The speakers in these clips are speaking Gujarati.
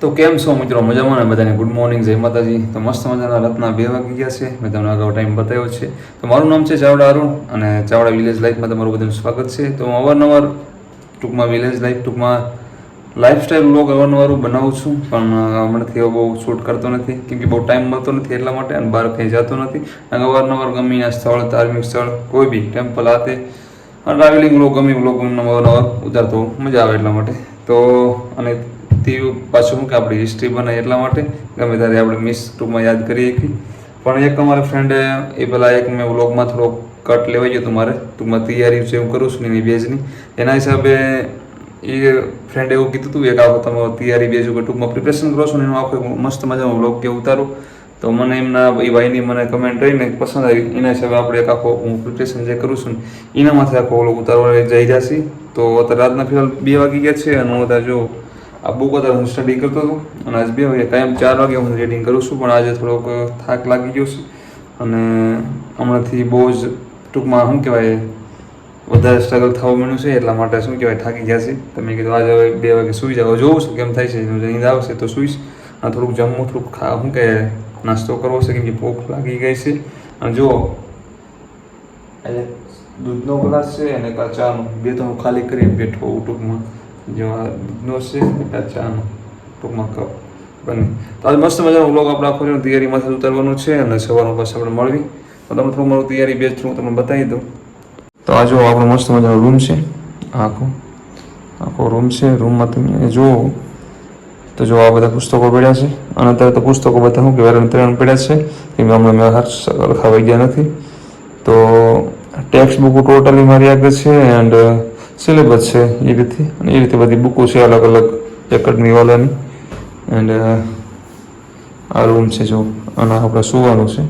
તો કેમ છો મિત્રો? મજામાં ને બધાને? ગુડ મોર્નિંગ જય માતાજી. તો મસ્ત મજાના રાતના બે વાગી ગયા છે. મેં તમને અગાઉ ટાઈમ બતાવ્યો છે. તો મારું નામ છે ચાવડા અરુણ અને ચાવડા વિલેજ લાઈફમાં તમારું બધાનું સ્વાગત છે. તો હું અવારનવાર ટૂંકમાં વિલેજ લાઈફ ટૂંકમાં લાઈફસ્ટાઈલ બ્લોગ અવારનવાર બનાવું છું. પણ હમણાંથી એવો બહુ શૂટ કરતો નથી. કેમ કે બહુ ટાઈમ મળતો નથી એટલા માટે અને બહાર કંઈ જતો નથી. અને અવારનવાર ગમે સ્થળ, ધાર્મિક સ્થળ, કોઈ બી ટેમ્પલ આતે ટ્રાવેલિંગ બ્લોગ ગમે બ્લોગ અવારનવાર ઉતારતો મજા આવે એટલા માટે. તો, અને તે પાછું કે આપણી હિસ્ટ્રી બને એટલા માટે. ગમે ત્યારે આપણે મિસ ટૂંકમાં યાદ કરીએ કે. પણ એક અમારા ફ્રેન્ડે એ પહેલાં એક મેં વ્લોગમાં થોડો કટ લેવાઈ ગયો મારે. ટૂંકમાં તૈયારી છે હું કરું છું એની બેઝની એના હિસાબે એ ફ્રેન્ડે એવું કીધું હતું એક આખો તમે તૈયારી બેઝ ઉપર ટૂંકમાં પ્રિપરેશન કરો છો ને એનો આખો મસ્ત મજાનો વ્લોગ કે ઉતારો. તો મને એમના એ ભાઈની મને કમેન્ટ રહીને પસંદ આવી. એના હિસાબે આપણે એક આખો હું પ્રિપરેશન જે કરું છું ને, એનામાંથી આખો વ્લોગ ઉતારવા જઈ જશે તો અત્યારે રાતના ફિલહાલ બે વાગી ગયા છે અને હું અત્યારે જો આ બુક અત્યારે હું સ્ટડી કરતો હતો અને આજ બે વાગે કાયમ ચાર વાગે હું રીડિંગ કરું છું, પણ આજે થોડોક થાક લાગી ગયો છે. અને હમણાંથી બહુ જ ટૂંકમાં શું કહેવાય, વધારે સ્ટ્રગલ થવા માંડ્યું છે, એટલા માટે શું કહેવાય, થાકી ગયા છે. તમે કીધું આજે હવે બે વાગે સૂઈ જાવ જોઉં છું કેમ થાય છે નીંદ આવશે તો સૂઈશ. અને થોડુંક જમવું, થોડુંક ખા, શું કહે નાસ્તો કરવો છે, કેમ કે ભૂખ લાગી ગઈ છે. અને જુઓ, આજે દૂધનો ગ્લાસ છે અને કાં ચાનો. બે તો હું ખાલી કરી બેઠો ટૂંકમાં. જો આ દૂધનો છે અને કાં ચાનો ટૂંકમાં કપ બને તો આજે મસ્ત મજાનો વ્લોગ આપણે આખો દિવસ તૈયારીમાંથી ઉતારવાનો છે અને સવારમાં પાછું આપણે મળવી તો તમને થોડું મારું તૈયારી બેચ હું તમને બતાવી દઉં તો આ જો આપણો મસ્ત મજાનો રૂમ છે આખો આખો રૂમ છે રૂમમાં તમે જુઓ તો જો આ બધા પુસ્તકો પડ્યા છે અને અત્યારે તો પુસ્તકો બધા શું કે વેરણ ત્રણ પડ્યા છે કે હમણાં મેં હર લખાવાઈ ગયા નથી તો ટેક્સ્ટ બુક ટોટલી મારી આગળ છે એન્ડ સિલેબસ છે એ રીતે. અને એ રીતે બધી બુકો છે અલગ અલગ એકેડમી વાળાની. એન્ડ આ રૂમ છે જો. અને આપણે સુવાનું છે.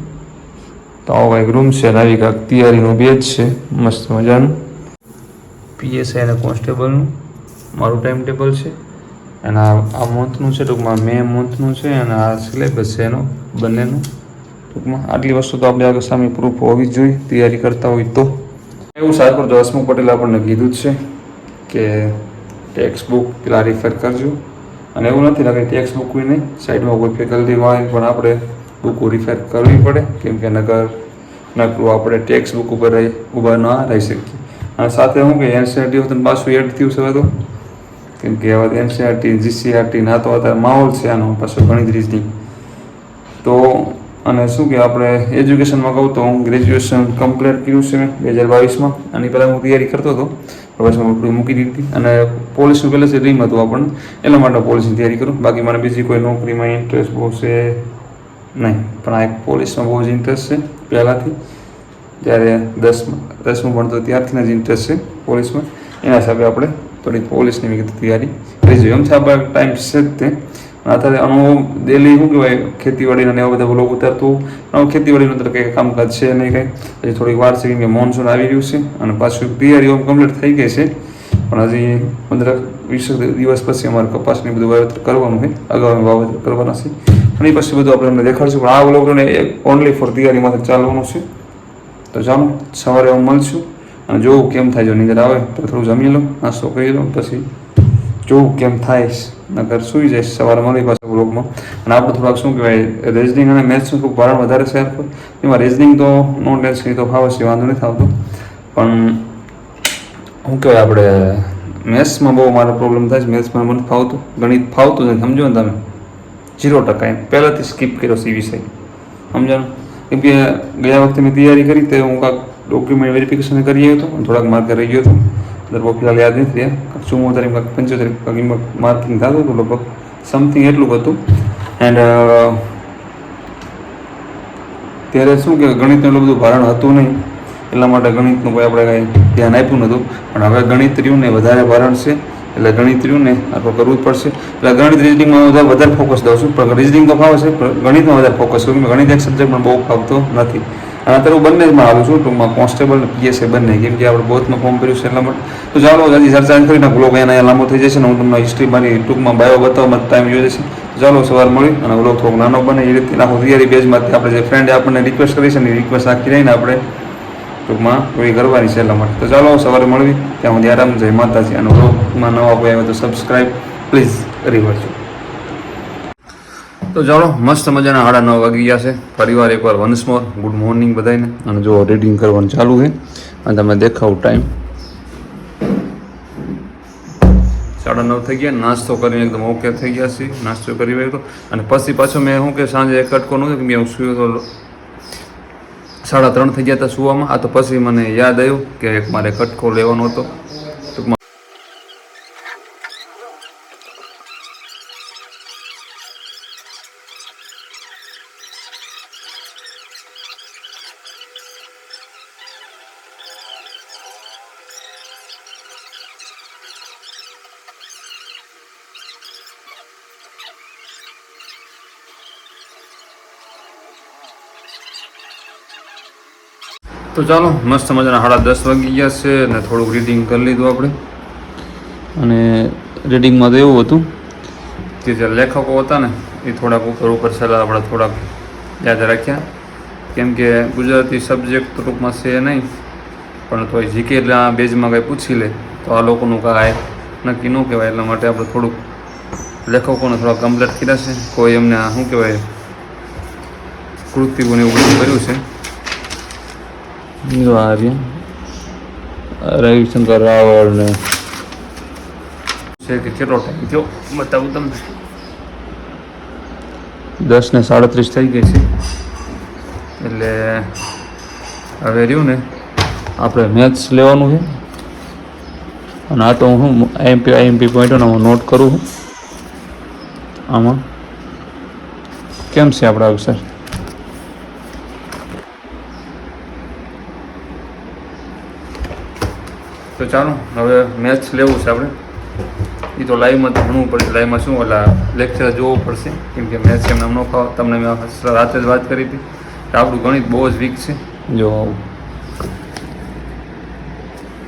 તો આવો કંઈક રૂમ છે. અને આવી કાંઈક તૈયારીનું બેજ છે. મસ્ત મજાનું. પીએસઆઈ અને કોન્સ્ટેબલનું મારું ટાઈમ ટેબલ છે. અને આ આ મંથનું છે. ટૂંકમાં મે મંથનું છે. અને આ સિલેબસ છે એનો, બંનેનું. ટૂંકમાં આટલી વસ્તુ તો આપણે આગળ સામે પ્રૂફ હોવી જોઈએ. તૈયારી કરતા હોય તો. એવું સારપુર જો પટેલ આપણને કીધું જ છે કે ટેક્સ બુક પેલા રિફર કરજો. અને એવું નથી લાગે ટેક્સ બુક નહીં સાઈડમાં કોઈ ફેકલ્ટી હોય, પણ આપણે બુકો રિફર કરવી પડે. કેમ કે નગર, નકરું આપણે ટેક્સ બુક ઉપર રહી, ઊભા ન રહી શકીએ. અને સાથે હું કે એનસીઆરટી વખતે પાછું એડ થયું છે તો. કેમ કે હવે એનસીઆરટી જીસીઆરટી ના તો અત્યારે માહોલ છે આનો પાછો ગણિત રીતની. તો અને શું કે આપણે એજ્યુકેશનમાં કહું તો હું ગ્રેજ્યુએશન કમ્પ્લીટ કર્યું છે મેં બે હજાર બાવીસમાં. આની પહેલાં હું તૈયારી કરતો હતો. પ્રવાસમાં મૂકી દીધી. અને પોલીસનું પહેલેથી ડ્રીમ હતું આપણને. એટલા માટે પોલીસની તૈયારી કરું. બાકી મને બીજી કોઈ નોકરીમાં ઇન્ટરેસ્ટ બહુ છે નહીં. પણ આ એક પોલીસમાં બહુ જ ઇન્ટરેસ્ટ છે પહેલાંથી. જ્યારે દસમાં, દસમું ભણતો ત્યારથી જ ઇન્ટરેસ્ટ છે પોલીસમાં. એના હિસાબે આપણે થોડી પોલીસની વિગત તૈયારી કરી જોઈએ એમ છે આપણે ટાઈમ છે. જ તે અત્યારે અનુભવ ડેલી શું કહેવાય, ખેતીવાડીના ને એવા બધા લોકો ઉતારતું ખેતીવાડીનું અત્યારે કંઈ કામકાજ છે નહીં કંઈ. હજી થોડીક વાર છે કેમ કે મોનસૂન આવી રહ્યું છે અને પાછું તૈયારીઓ કમ્પ્લીટ થઈ ગઈ છે. પણ હજી પંદર વીસ દિવસ પછી અમારે કપાસની બધું વાવેતર કરવાનું છે. અગાઉ વાવેતર કરવાના છે. અને એ પછી બધું આપણે અમને દેખાડશું. પણ આ બ્લોગને ઓનલી ફોર તૈયારીમાંથી ચાલવાનું છે. તો ચાલો, સવારે હું મળશું. અને જોવું કેમ થાય જો નીંદર આવે તો થોડું જમી લઉં નાસ્તો કરી લઉં પછી જોવું કેમ થાય નગર સુઈ જાય સવારે મળી પાસે બ્લોગમાં અને આપણે થોડાક શું કહેવાય રેઝનિંગ અને મેથ્સનું થોડું ભારણ વધારે કર એમાં રેઝનિંગ તો નો ટેન્શન તો ફાવે છે, વાંધો નથી આવતો પણ શું કહેવાય આપણે મેથ્સમાં બહુ મારો પ્રોબ્લેમ થાય છે મેથ્સમાં મને ફાવતું, ગણિત ફાવતું નથી. સમજો ને તમે? ઝીરો ટકા એમ. પહેલાંથી સ્કીપ કર્યો છે વિષય. સમજાણું? કેમ કે ગયા વખતે મેં તૈયારી કરી તે હું કાંક ડોક્યુમેન્ટ વેરિફિકેશન કરી આવ્યો હતો, થોડાક માર્કે રહી ગયો હતો. લગભગ ફિલહાલ યાદ નથી રહ્યા. ચુમ્મોતેર કાંક પંચોતેર કાંક માર્કિંગ થતું હતું લગભગ. સમથિંગ એટલું હતું. એન્ડ ત્યારે શું કે ગણિતનું એટલું બધું ભારણ હતું નહીં. એટલા માટે ગણિતનું કોઈ આપણે કાંઈ ધ્યાન આપ્યું નહોતું. પણ હવે ગણિત રહ્યું ને વધારે ભારણ છે. એટલે ગણિત રહ્યું ને આપણે કરવું જ પડશે. એટલે ગણિત રિઝનિંગમાં વધારે વધારે ફોકસ દઉં છું. પણ રિઝનિંગ તો ફાવે છે, પણ ગણિતમાં વધારે ફોકસ કરું ગણિત એક સબ્જેક્ટ પણ બહુ ફાવતો નથી. અને અત્યારે હું બંનેમાં આવું છું, ટૂંકમાં કોન્સ્ટેબલ અને પીએસએ બંને, કેમ કે આપણે બોથમાં ફોર્મ ભર્યું છે એટલા માટે. તો ચાલો, હજી ચર્ચા કરીને બ્લોગ અહીંયા લાંબો થઈ જશે ને હું તમને હિસ્ટ્રી મારી ટૂંકમાં બાયો બતાવવામાં ટાઈમ જોઈ જશે ચાલો, સવાર મળી અને બ્લોગ થોડોક નાનો બને, એ રીતે આખો તૈયારી બેઝમાંથી આપણે જે ફ્રેન્ડે આપણને રિક્વેસ્ટ કરી છે ને રિક્વેસ્ટ આખી રહીને આપણે ટૂંકમાં પૂરી કરવાની છે એટલા માટે. તો ચાલો, સવારે મળવી ત્યાં સુધી આરામ, જય માતાજી. અને બ્લોગમાં નવા કોઈ આવે તો સબસ્ક્રાઈબ પ્લીઝ કરી વળજો તો ચાલો, મસ્ત મજાના સાડા નવ વાગી ગયા છે. ફરીવાર એકવાર વન્સ મોર ગુડ મોર્નિંગ બધાને અને જો રીડિંગ કરવાનું ચાલુ છે. અને તમે દેખાવ ટાઈમ સાડા નવ થઈ ગયા, નાસ્તો કરીને એકદમ ઓકે થઈ ગયા છે નાસ્તો કરી રહ્યો અને પછી પાછો મેં શું કે સાંજે એક અટકો નહોતો કે મેં સુયો તો સાડા ત્રણ થઈ ગયા હતા સુવામાં. આ તો પછી મને યાદ આવ્યું કે એક મારે કટકો લેવાનો હતો ટૂંકમાં તો ચાલો, મસ્ત મજાના સાડા દસ વાગી ગયા છે અને થોડુંક રીડિંગ કરી લીધું આપણે. અને રીડિંગમાં તો એવું હતું કે જે લેખકો હતા ને, એ થોડાક ઉપર ઉપર છેલ્લા આપણે થોડાક યાદ રાખ્યા. કેમ કે ગુજરાતી સબ્જેક્ટ રૂપમાં છે નહીં, પણ તો જીકે એટલે આ બેઝમાં કંઈ પૂછી લે. તો આ લોકોનું કાંઈ નક્કી ન કહેવાય, એટલા માટે આપણે થોડુંક લેખકોને થોડા કમ્પ્લીટ કર્યા છે. કોઈ એમને શું કહેવાય, કૃતિઓને એવું બધું કર્યું છે. આ રહ્યા રવિશંકર રાવળ ને છે કે કેટલો ટાઈમ થયો બતાવું તમને દસ ને સાડત્રીસ થઈ ગઈ છે. એટલે હવે રહ્યું ને. આપણે મેથ્સ લેવાનું છે. અને આ તો હું આઈએમપી આઈએમપી હું નોટ કરું છું. આમાં. કેમ છે આપણા અવસર તો ચાલો, હવે મેથ્સ લેવું છે આપણે. એ તો લાઈવમાં તો ભણવું પડશે લાઈવમાં શું? એટલે લેક્ચર જોવું પડશે. કેમ કે મેથ્સ એમને ન ખાવ. તમને મેં રાતે જ વાત કરી હતી. કે આપણું ગણિત બહુ જ વીક છે. જો.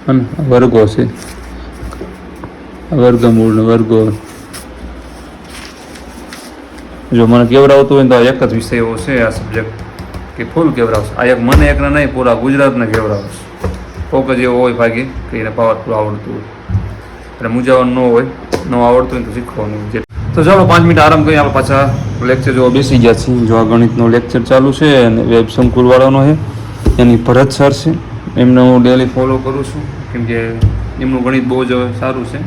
અને વર્ગો છે. વર્ગમૂળ વર્ગો. જો મને કેવડાવતું હોય તો એક જ વિષય એવો છે આ સબ્જેક્ટ કે ફૂલ કેવડાવશે. આ એક મને, એકને નહીં, પૂરા ગુજરાતને કેવડાવશે. જ એવો હોય ભાગે કે એને પાવરફુલ આવડતું હોય. એટલે મૂંઝાવાનું ન હોય, ન આવડતું હોય તો શીખવાનું જે. તો ચાલો પાંચ મિનિટ આરામ કરી આપણે પાછા લેક્ચર જોવા બેસી ગયા છીએ. જો આ ગણિતનો લેક્ચર ચાલુ છે અને વેબ સંકુલવાળાનો છે, એની ભરત સર છે. એમને હું ડેલી ફોલો કરું છું. કેમ કે એમનું ગણિત બહુ જ સારું છે.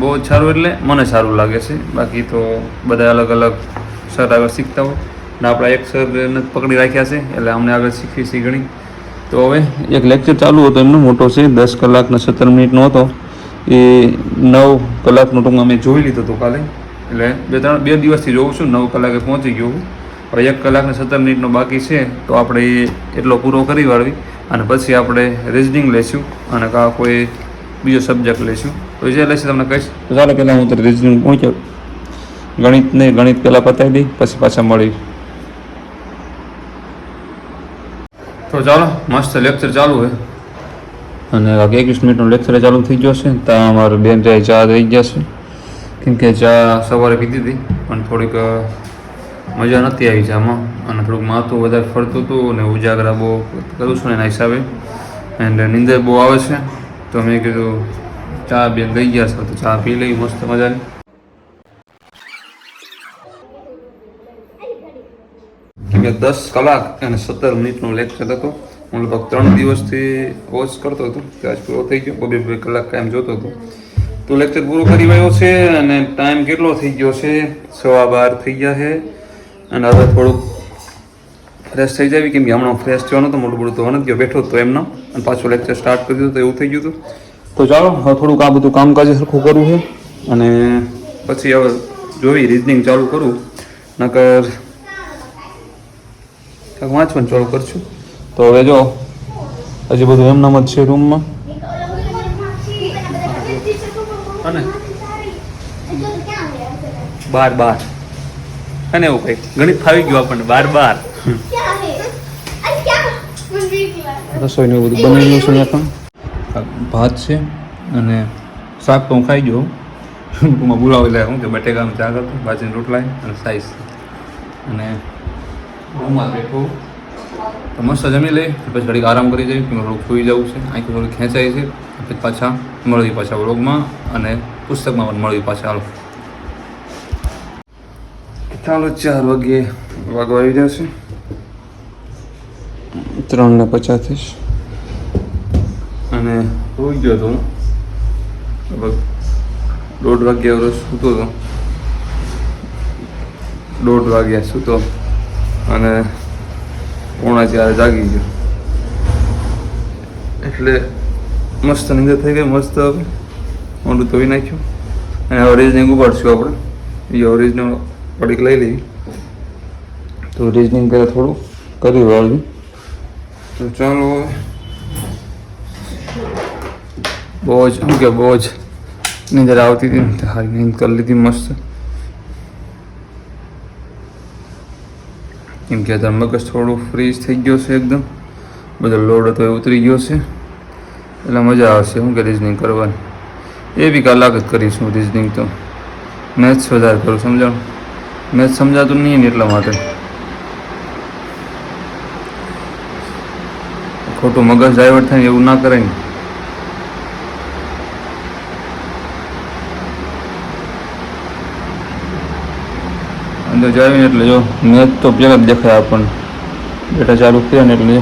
બહુ જ સારું એટલે મને સારું લાગે છે. બાકી તો બધા અલગ અલગ સર આગળ શીખતા હોય. અને આપણા એક સર પકડી રાખ્યા છે, એટલે અમને આગળ શીખવી છે ગણિત. તો હવે એક લેક્ચર ચાલુ હતો એમનો, મોટો છે, દસ કલાકનો સત્તર મિનિટનો હતો. એ નવ કલાકનું ટૂંક અમે જોઈ લીધો હતો કાલે. એટલે બે ત્રણ, બે દિવસથી જોઉં છું, નવ કલાકે પહોંચી ગયો હવે એક કલાકને સત્તર મિનિટનો બાકી છે, તો આપણે એ એટલો પૂરો કરી વાળવી. અને પછી આપણે રિઝનિંગ લઈશું અને કાં કોઈ બીજો સબ્જેક્ટ લઈશું તો જે લેશે તમને કહીશ તો ચાલો, પહેલાં હું તો રિઝનિંગ પહોંચ્યો ગણિત નહીં ગણિત પહેલાં પતાવી દઈ પછી પાછા મળી તો ચાલો, મસ્ત લેક્ચર ચાલુ છે અને વાગે એકવીસ મિનિટનો લેક્ચર ચાલુ થઈ ગયો છે ત્યાં અમારે બેન જાય ચા થઈ ગયા છે. કેમ કે ચા સવારે પીધી હતી, પણ થોડીક મજા નથી આવી ચામાં, અને થોડુંક માથું વધારે ફરતું હતું અને ઉજાગરા બહુ કરું છું એના હિસાબે. એન્ડ નીંદર બહુ આવે છે, તો મેં કીધું, ચા બેન લઈ ગયા છો, તો ચા પી લઈ, મસ્ત મજાની. કે દસ કલાક અને સત્તર મિનિટનો લેક્ચર હતો. હું લગભગ ત્રણ દિવસથી વોચ કરતો હતો. ત્યાં આજ પૂરો થઈ ગયો. બે બે કલાક કાયમ જોતો હતો. તો લેક્ચર પૂરો કરી રહ્યો છે અને ટાઈમ કેટલો થઈ ગયો છે? સવા બાર થઈ ગયા છે. અને હવે થોડુંક ફ્રેશ થઈ જાય કેમ કે હમણાં ફ્રેશ થયો નહોતો મોટું મોટું તો નથી બેઠો હતો એમનો. અને પાછું લેક્ચર સ્ટાર્ટ કરી દીધું તો એવું થઈ ગયું હતું. તો ચાલો, હવે થોડુંક આ બધું કામકાજ સરખું કરવું છે. અને પછી હવે જોઈ રિઝનિંગ ચાલુ કરું. નકર વાંચવાનું ચાલુ કરશું તો હવે જો હજી બધું એમનામ જ છે રૂમમાં? અને? બાર બાર. અને એવું કંઈક. ગણિત ફાવી ગયું આપણને. બાર બાર. રસોઈને એવું બધું બનાવી લઉં છું ભાત છે અને શાક તો હું ખાઈ ગયો. ટૂંકમાં બોલાવેલા હું કે બટેકાનું શાક હતું ભાજીનું રોટલા અને સાઈઝ અને રૂમમાં બેઠો તો મસ્ત જમી લઈ પછી ઘડીક આરામ કરી જઈએ કે થોડુંક સુઈ જવું છે. આંખી થોડી ખેંચાય છે. પછી પાછા મળવી પાછા વ્લોગમાં અને પુસ્તકમાં પણ મળવી પાછા. હાલો. ચાલો ચાર વાગે વાગવા આવી જશે ત્રણ ને પચાસ. અને રોઈ ગયો હતો લગભગ દોઢ વાગ્યા વર્ષ સૂતો હતો દોઢ વાગ્યા સૂતો. અને પોણા ચાર જાગી ગયો. એટલે મસ્ત નિંદર થઈ ગઈ, મસ્ત હવે. મોઢું ધોઈ નાખ્યું. અને ઓરિજનિંગ ઉપાડશું આપણે. એ રીઝનિંગ પડીક લઈ લેવી. તો રીઝનિંગ પહેલાં થોડું કરી વાળું તો ચાલો બહુ જ શું કે બહુ જ નિંદર આવતી હતી હારી નીંદ કરી લીધી મસ્ત. કેમ કે અત્યારે મગજ થોડું ફ્રીજ થઈ ગયો છે એકદમ. બધો લોડ હતો એ ઉતરી ગયો છે. એટલે મજા આવશે શું કે રિઝનિંગ કરવાની. એ બી કલાક જ કરીશું રિઝનિંગ તો. મેથ્સ વધારે કરું, સમજાણ? મેથ્સ સમજાતું નહીં ને એટલા માટે. ખોટું મગજ ડાયવર્ટ થાય એવું ના કરાય ને. અંદર જાવીને એટલે જો મેચ તો પેલા જ દેખાય આપણને. બેટા ચાલુ થયા ને એટલે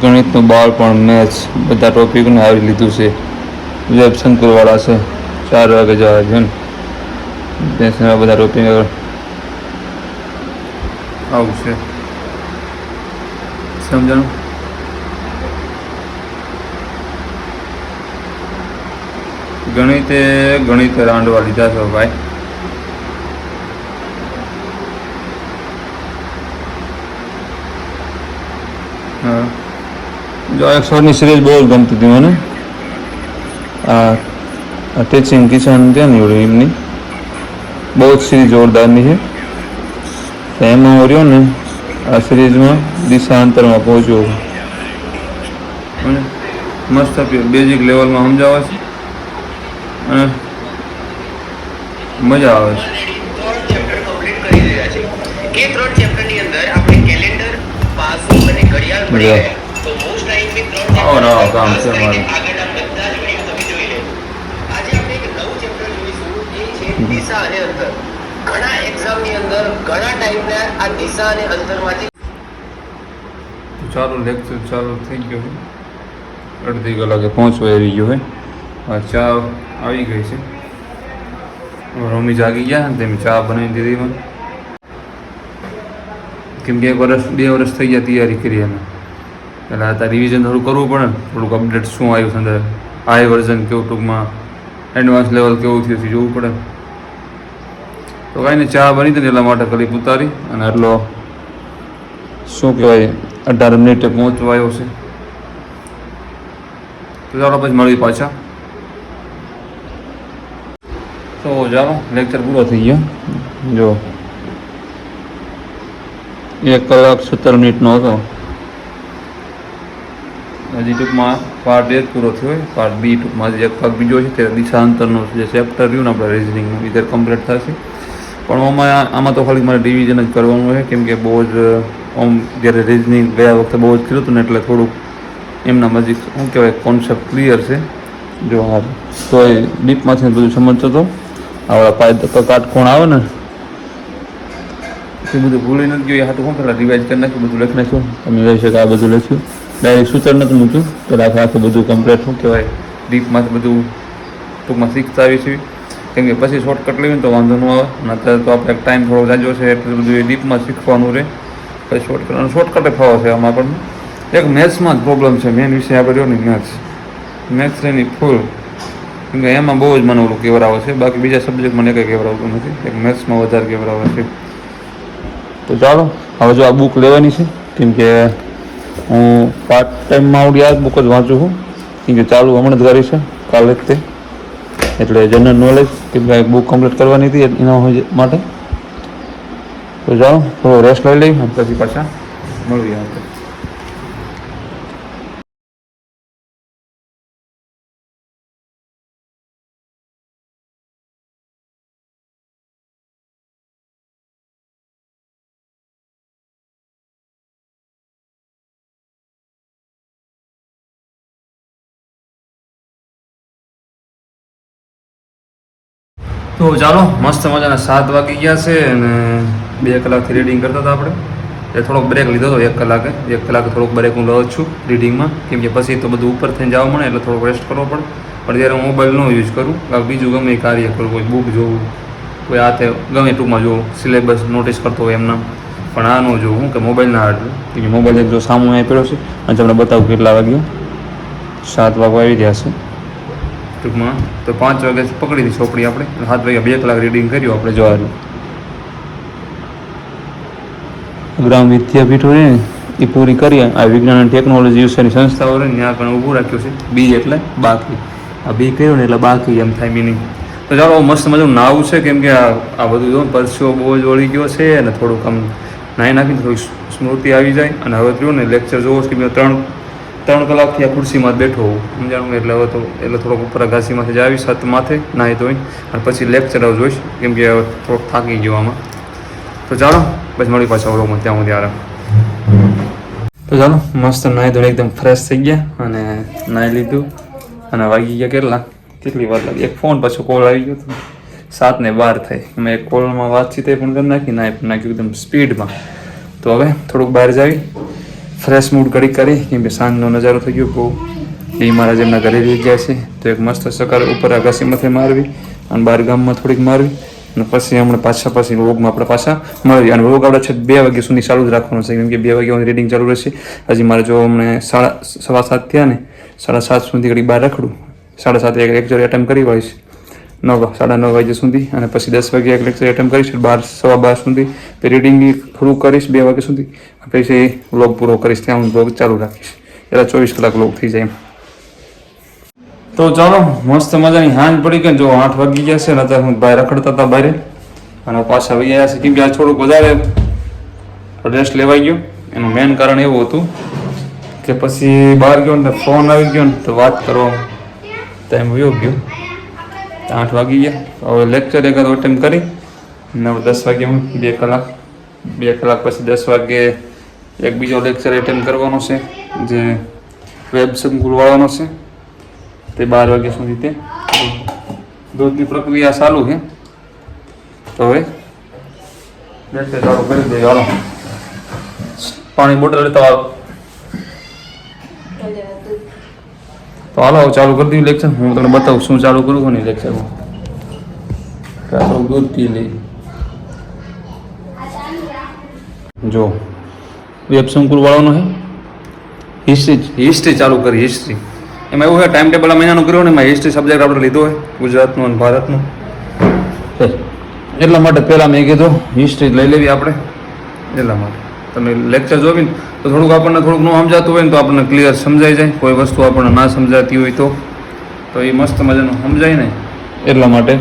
ગણિતનું બાળ પણ મેથ્સ બધા ટોપિકને આવી લીધું છે. વિજય શંકરવાળા છે, ચાર વાગે જવા છે ને. બધા ટોપિક આવું છે. સમજાણું? ગણિતે ગણિતે રાંડવા લીધા છે ભાઈ હા જો એક સરની સિરીઝ બહુ જ ગમતી હતી મને. આ ટીચિંગ કિશન ત્યાં ને એવડી એમની. બહુ જ સિરીઝ જોરદારની છે. તો એમાં રહ્યો ને આ સિરીઝમાં દિશાંતરમાં પહોંચ્યો મસ્ત બેઝિક લેવલમાં સમજાવે છે. અને મજા આવે છે. ત્રણ ચેપ્ટર કમ્પ્લીટ કરી રહ્યા છે એ ત્રણ ચેપ્ટરની અંદર આપણે કેલેન્ડર પાસું અને ઘડિયાળ ભણી ગયા તો મોસ્ટ નવો chapter કામ છે મારું. આગળના બધા જ વીડિયો તમે જોઈ લેજો આજે આપણે એક નવું ચેપ્ટર જોઈશું. એ છે દિશા અને અંતર. ઘણા એક્ઝામની અંદર ઘણા ટાઈપના આ દિશા અને અંતરમાંથી ચાલુ લેક્ચર ચાલુ થઈ ગયો અડધી કલાકે પહોંચવા આવી ગયો હોય ચા આવી ગઈ છે. રોમી જાગી ગયા ને તેમ ચા બનાવી દીધી મને. કેમ કે એક વર્ષ બે વર્ષ થઈ ગયા તૈયારી કરી અમે એટલે આ રિવિઝન થોડું કરવું પડે થોડુંક અપડેટ શું આવ્યું છે અંદર. હાઈ વર્ઝન કેવું ટૂંકમાં. એડવાન્સ લેવલ કેવું થયું છે જોવું પડે. તો કાંઈ નહીં, ચા બની હતી એટલા માટે કલી ઉતારી અને એટલો શું કહેવાય, અઢાર મિનિટે પહોંચવા આવ્યો છે. તો ચાલો પછી મળીએ પાછા. તો ચાલો લેક્ચર પૂરો થઈ ગયો. જો. એક કલાક સત્તર મિનિટનો હતો. હજી ટૂંકમાં પાર્ટ એ પૂરો થયો હોય પાર્ટ બી ટૂંકમાં જે પગ બીજો છે. તે દિશાંતરનો જે ચેપ્ટર રહ્યું ને આપણે રિઝનિંગનું ઇધર કમ્પ્લીટ થશે. પણ આમાં આમાં તો ખાલી મારે ડિવિઝન જ કરવાનું છે, કેમ કે બહુ જ, આમ જ્યારે રિઝનિંગ ગયા વખતે બહુ જ કર્યું હતું ને એટલે થોડુંક એમના મજી શું કહેવાય કોન્સેપ્ટ ક્લિયર છે. જો હા તો એ ડીપમાંથી બધું સમજતો હતો. આવડા પાય કાટકોણ આવે ને. એ બધું ભૂલી નથી ગયું. એ હાટું શું પેલા રિવાઇઝ કરી નાખ્યું, બધું લખી નાખ્યું. તમે જોઈ શકો આ બધું લખ્યું. ડાયરેક્ટ સૂચન નથી મૂક્યું? પેલા આખે આખું બધું કમ્પ્લીટ શું કહેવાય? ડીપમાંથી બધું ટૂંકમાં શીખતા આવી છીએ કેમ કે પછી શોર્ટકટ લેવી તો વાંધો ન આવે. અને અત્યારે તો આપણે ટાઈમ થોડો જાજો છે, એટલે બધું એ ડીપમાં શીખવાનું રહે. પછી શોર્ટકટ અને શોર્ટકટે ફાવો છે આમાં પણ. એક મેથ્સમાં જ પ્રોબ્લેમ છે મેન વિષય આપણે રહ્યો ને મેથ્સ મેથ્સ એની ફૂલ કેમ કે એમાં બહુ જ મને ઓલું કેવરાવે છે. બાકી બીજા સબ્જેક્ટ મને કંઈ કેવરાવતું નથી. એક મેથ્સમાં વધારે કેવરાવે છે. તો ચાલો, હવે જો આ બુક લેવાની છે, કેમ કે હું પાર્ટ ટાઈમમાં આવડી આ બુક જ વાંચું છું. કેમ કે ચાલુ હમણાં જ કરી છે, કાલે જ તે. એટલે જનરલ નોલેજ કેમ કે બુક કમ્પ્લીટ કરવાની હતી એના માટે. તો જાઓ, થોડો રેસ્ટ લઈ લઈ પછી પાછા મળીએ તો ચાલો, મસ્ત મજાના સાત વાગી ગયા છે અને બે કલાકથી રીડિંગ કરતા હતા આપણે. એ થોડોક બ્રેક લીધો હતો એક કલાકે. એક કલાકે થોડોક બ્રેક હું લઉં છું રીડિંગમાં કેમ કે પછી તો બધું ઉપર થઈને જવા મળે, એટલે થોડોક રેસ્ટ કરવો પડે. પણ ત્યારે હું મોબાઈલ નો યુઝ કરું, કાં બીજું ગમે કાર્ય કરું, કોઈ બુક જોવું, કોઈ આ તે ગમે ટૂંકમાં જોવું સિલેબસ નોટિસ કરતો હોય એમના. પણ આ ન જોવું કે મોબાઈલ ના કેમ કે મોબાઈલ જો સામો પડ્યો છે. અને તમને બતાવું કેટલા વાગ્યા. સાત વાગવા આવી રહ્યા છે. ટૂંકમાં. તો પાંચ વાગે પકડી હતી ચોપડી આપણે. સાત વાગ્યા બે કલાક રીડિંગ કર્યું આપણે જોવાનું. ગ્રામ વિદ્યાપીઠ ને, એ પૂરી કરીએ આ વિજ્ઞાન અને ટેકનોલોજી વિશેની સંસ્થાઓ રહે ત્યાં પણ ઊભું રાખ્યું છે. બી એટલે બાકી. આ બી કર્યું ને એટલે બાકી એમ થાય મિનિંગ તો ચાલો મસ્ત મજાનું નાવું છે, કેમ કે આ બધું જો પરસ્યો બહુ જ વળી ગયો છે અને થોડુંક આમ નાહી નાખીને થોડીક સ્મૃતિ આવી જાય. અને હવે થયું ને લેક્ચર જોવો છે કે ત્રણ ત્રણ કલાકથી આ ખુરશીમાં બેઠો હોઉં સમજાણું એટલે હવે તો એટલે થોડોક ઉપર ઘાસીમાંથી જ આવી સાત માથે, નાહી ધોઈ, અને પછી લેક્ચર જોઈશ કેમ કે હવે થોડોક થાકી ગયો આમાં. તો ચાલો પછી મળી પાછા ઓલોમાં ત્યાં સુધી આરામ. તો ચાલો, મસ્ત નાહી ધોઈને એકદમ ફ્રેશ થઈ ગયા અને નાહી લીધું. અને વાગી ગયા કેટલા? કેટલી વાર લાગી? એક ફોન પાછો કોલ આવી ગયો હતો. સાત ને બાર થઈ મેં એક કોલમાં વાતચીત પણ કરી નાખી, નાહી પણ નાખ્યું એકદમ સ્પીડમાં તો હવે થોડુંક બહાર જાવી. ફ્રેશ મૂડ ઘડી કરી, કેમ કે સાંજનો નજારો થઈ ગયો બહુ. એ મારા જેમના ઘરે રહી ગયા છે, તો એક મસ્ત સકાર ઉપર આકાશી માથે મારવી અને બાર ગામમાં થોડીક મારવી અને પછી હમણાં પાછા પછી વોગમાં આપણે પાછા મળવી અને વોગ આપણે છે બે વાગ્યા સુધી ચાલુ જ રાખવાનું છે, કેમ કે બે વાગ્યા રીડિંગ ચાલુ રહેશે. હજી મારે જો અમને સાડા, સવા સાત થયા ને, સાડા સાત સુધી ઘડી બહાર રખડું. સાડા સાત એક લેક્ચર એટેમ્પ કરી વાળીશ નવ સાડા નવ વાગ્યા સુધી અને પછી દસ વાગે એક લેક્ચર એટેમ્પ કરીશ, બાર, સવા બાર સુધી. તો રીડિંગ થોડું કરીશ, બે વાગ્યા સુધી. પછી વ્લોગ પૂરો કરીશ, ત્યાં હું વ્લોગ ચાલુ રાખીશ. એટલે ચોવીસ કલાક વ્લોગ થઈ જાય તો ચાલો, મસ્ત મજાની હાંજ પડી ગઈ જો આઠ વાગી ગયા છે ને અત્યારે હું બહાર રખડતા હતા બહાર. અને પાછા આવી ગયા છે કેમ કે આ થોડુંક વધારે રેસ્ટ લેવાઈ ગયો. એનું મેઇન કારણ એવું હતું કે પછી બહાર ગયો ને ફોન આવી ગયો ને તો વાત કરો ટાઈમ વયો ગયો. આઠ વાગી ગયા. હવે લેક્ચર એકાદ અટેમ્પ કરી. ને હવે દસ વાગે હું બે કલાક બે કલાક પછી દસ વાગે એક બીજો લેક્ચર એટેન્ડ કરવાનો છે, જે વેબ સંકુલવાળાનો છે. તે બાર વાગ્યા સુધી તે દૂધની પ્રક્રિયા ચાલુ છે. તો હવે લેક્ચર ચાલુ કરી દઈએ. હાલો. પાણી બોટલ લેતા તો હાલો ચાલુ કરી દઉં લેક્ચર હું તમને બતાવું શું ચાલુ કરું છું ને લેક્ચરમાં દૂધ પી લઈ. જો વેબ સંકુલ વાળવાનો છે હિસ્ટ્રી હિસ્ટ્રી ચાલુ કરી હિસ્ટ્રી એમાં એવું છે ટાઈમ ટેબલ આ મહિનાનું કર્યું ને એમાં હિસ્ટ્રી સબ્જેક્ટ આપણે લીધો હોય ગુજરાતનું અને ભારતનું. એટલા માટે પહેલાં મેં કીધું હિસ્ટ્રી લઈ લેવી આપણે. એટલા માટે. તમે લેક્ચર જોવી ને તો થોડુંક આપણને થોડુંક ન સમજાતું હોય ને તો આપણને ક્લિયર સમજાઈ જાય. કોઈ વસ્તુ આપણને ના સમજાતી હોય તો. તો એ મસ્ત મજાનું સમજાય ને. એટલા માટે.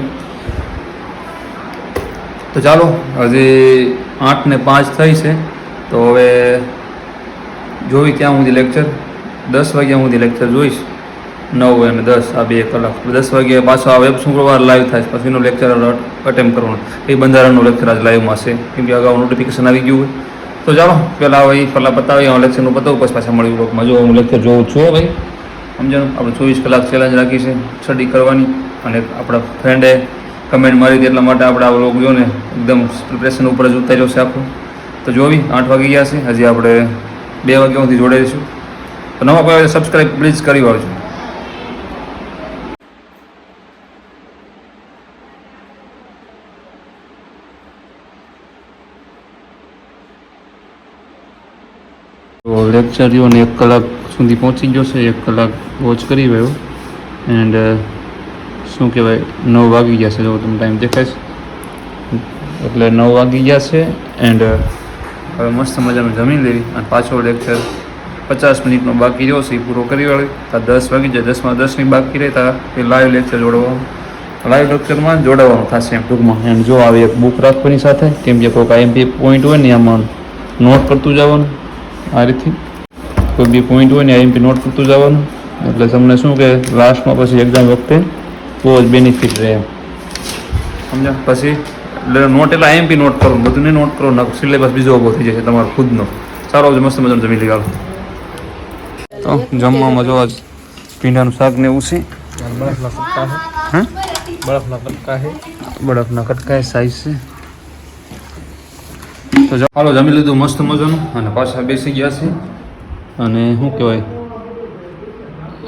તો ચાલો હજી આઠ ને પાંચ થઈ છે. તો હવે જોઈ ત્યાં સુધી લેક્ચર દસ વાગ્યા સુધી લેક્ચર જોઈશ. નવ અને દસ, આ બે કલાક. દસ વાગ્યે પાછો આ વેબ શુક્રવાર લાઈવ થાય છે. પછીનો લેક્ચર અટેમ્પ કરવાનો. એ બંધારણનો લેક્ચર આજ લાઈવમાં છે કેમ કે અગાઉ નોટિફિકેશન આવી ગયું હોય. તો ચાલો પહેલાં હવે પહેલાં બતાવી હું લેક્ચરનું બતાવું, પછી પાછા મળ્યું બ્લોકમાં જો હું લેક્ચર જોઉં છું ભાઈ. સમજાણું? આપણે ચોવીસ કલાક ચેલેન્જ રાખી છે સ્ટડી કરવાની. અને આપણા ફ્રેન્ડે કમેન્ટ મારી હતી એટલા માટે આપણે આ લોક જો એકદમ પ્રિપરેશન ઉપર જ ઉતાર્યો છે આખું. તો જોવી આઠ વાગી ગયા છે. હજી આપણે બે વાગ્યા સુધી જોડાઈશું. તો નવા કોઈ સબસ્ક્રાઈબ પ્લીઝ કરી વાળજો તો લેક્ચર રહ્યો ને એક કલાક સુધી પહોંચી ગયો છે, એક કલાક વોચ કરી ગયો એન્ડ શું કહેવાય, નવ વાગી ગયા છે, જો તમને ટાઈમ દેખાય છે. એટલે નવ વાગી ગયા છે એન્ડ હવે મસ્ત મજાનું જમી લેવી અને પાછો લેક્ચર પચાસ મિનિટનો બાકી રહ્યો છે એ પૂરો કરી વાળી. આ દસ વાગી જાય, દસમાં દસની બાકી રહેતા એ લાઈવ લેક્ચર જોડવાનું. લાઈવ લેક્ચરમાં જોડાવાનું થશે એમ ટૂંકમાં. એમ જો આવી એક બુક રાખવાની સાથે કેમ કે કોઈક આઈએમપી પોઈન્ટ હોય ને, એમાં નોટ કરતું જવાનું. આ રીતથી કોઈ બી પોઈન્ટ હોય ને આઈએમપી નોટ કરતું જવાનું. એટલે તમને શું કે લાસ્ટમાં પછી એક્ઝામ વખતે બહુ જ બેનિફિટ રહે એમ. સમજા પછી એટલે નોટ એટલે આઈએમપી નોટ કરો. બધું નહીં નોટ કરો. ના સિલેબસ બીજો ઊભો થઈ જશે તમારો ખુદનો. સારો આવજો. મસ્ત મજાનું જમી લઈ તો જમવામાં જો આજ પીંડાનું શાક ને એવું છે. હા? બરફના કટકા છે. બરફના કટકાય સાઈઝ છે. તો ચાલો જમી લીધું, મસ્ત મજાનું. અને પાછા બેસી ગયા છે. અને શું કહેવાય?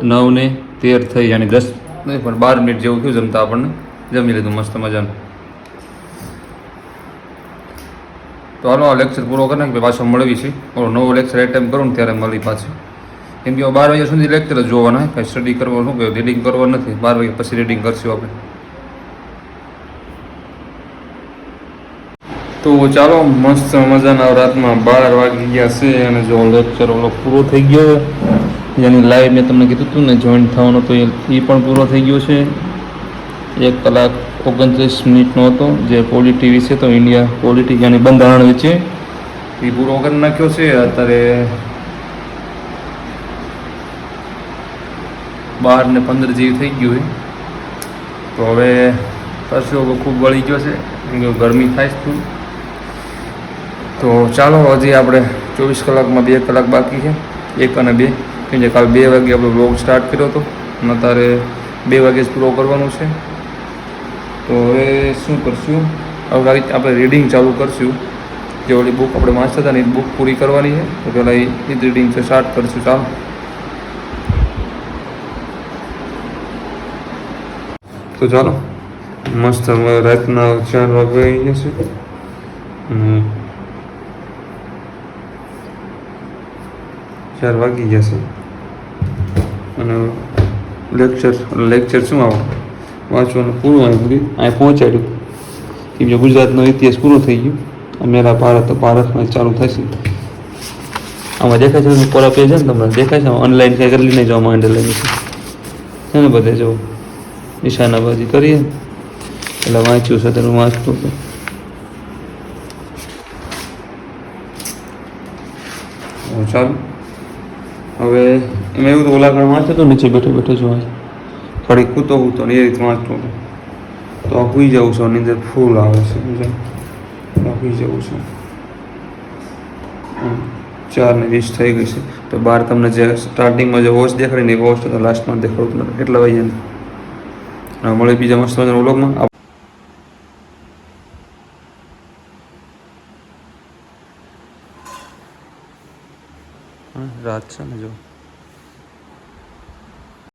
નવ ને તેર થઈ, યાની દસ નહીં, પણ બાર મિનિટ જેવું થયું જમતા આપણને. જમી લીધું, મસ્ત મજાનું. તો હાલો, આ લેક્ચર પૂરો કરી કે પાછો મળવી છે. ઓલો નવો લેક્ચર એટેમ્પ કરું ને ત્યારે મળી પાછી. કેમ કે બાર વાગ્યા સુધી લેક્ચર જ જોવાના, કાંઈ સ્ટડી કરવાનું કે રીડિંગ કરવાનું નથી. બાર વાગ્યા પછી રીડિંગ કરશું આપણે. તો ચાલો, મસ્ત મજાના રાતમાં બાર વાગી ગયા છે અને જો લેક્ચર ઓલો પૂરો થઈ ગયો જેની લાઈવ મેં તમને કીધું હતું ને જોઈન થવાનો તો એ પણ પૂરો થઈ ગયો છે. એક કલાક ઓગણત્રીસ મિનિટનો હતો, જે પોલિટી વિશે તો ઇન્ડિયા પોલિટી યાની બંધારણ વિશે એ પૂરો કરી નાખ્યો છે. અત્યારે બાર ને પંદર જેવી થઈ ગયું હોય તો હવે પરસેવો ખૂબ વળી ગયો છે ગરમી થાય છે. તો ચાલો, હજી આપણે ચોવીસ કલાકમાં બે કલાક બાકી છે. એક અને બે. કે કાલ બે વાગે આપણે બ્લોગ સ્ટાર્ટ કર્યો હતો. અને અત્યારે બે વાગે જ પૂરો કરવાનો છે. તો હવે શું કરશું? હવે આપણે રીડિંગ ચાલુ કરશું. જે ઓલી બુક આપણે વાંચતા હતા ને, એ બુક પૂરી કરવાની છે. તો પહેલાં એ જ રીડિંગ છે સ્ટાર્ટ કરશું. ચાલો. તો ચાલો. મસ્ત રાતના ચાર વાગે આવી છે. અને ચાર વાગી જશે. અને લેક્ચર લેક્ચર શું આવો? વાંચવાનું પૂરું અહીં સુધી અહીં પહોંચાડ્યું. કેમ કે ગુજરાતનો ઇતિહાસ પૂરો થઈ ગયો. આ મેરા ભારત ભારતમાં ચાલુ થશે. આમાં દેખાય છે ઉપર પેજ છે ને તમને? દેખાય છે? ઓનલાઈન કંઈ કરી નહીં જવામાં અંડરલાઈન છે ને બધે જવું નિશાનાબાજી કરીએ. એટલે વાંચ્યું છે તેનું વાંચતું હતું. ચાલો. હવે એમ એવું તો ઓલાગણ વાંચતો હતો નીચે બેઠો બેઠો જોવા. થોડી કૂતો કૂતો ને એ રીતે વાંચતો હતો. તો સુઈ જવું છું અંદર ફૂલ આવે છે, સમજાય? સુઈ જવું છું. ચાર ને વીસ થઈ ગઈ છે. તો બહાર તમને જે સ્ટાર્ટિંગમાં જે વોચ દેખાડી ને એ વોચ તો લાસ્ટમાં દેખાડું એટલા કેટલા વાગ્યા મળી બીજા મસ્ત વ્લોગમાં રાત છે ને જો.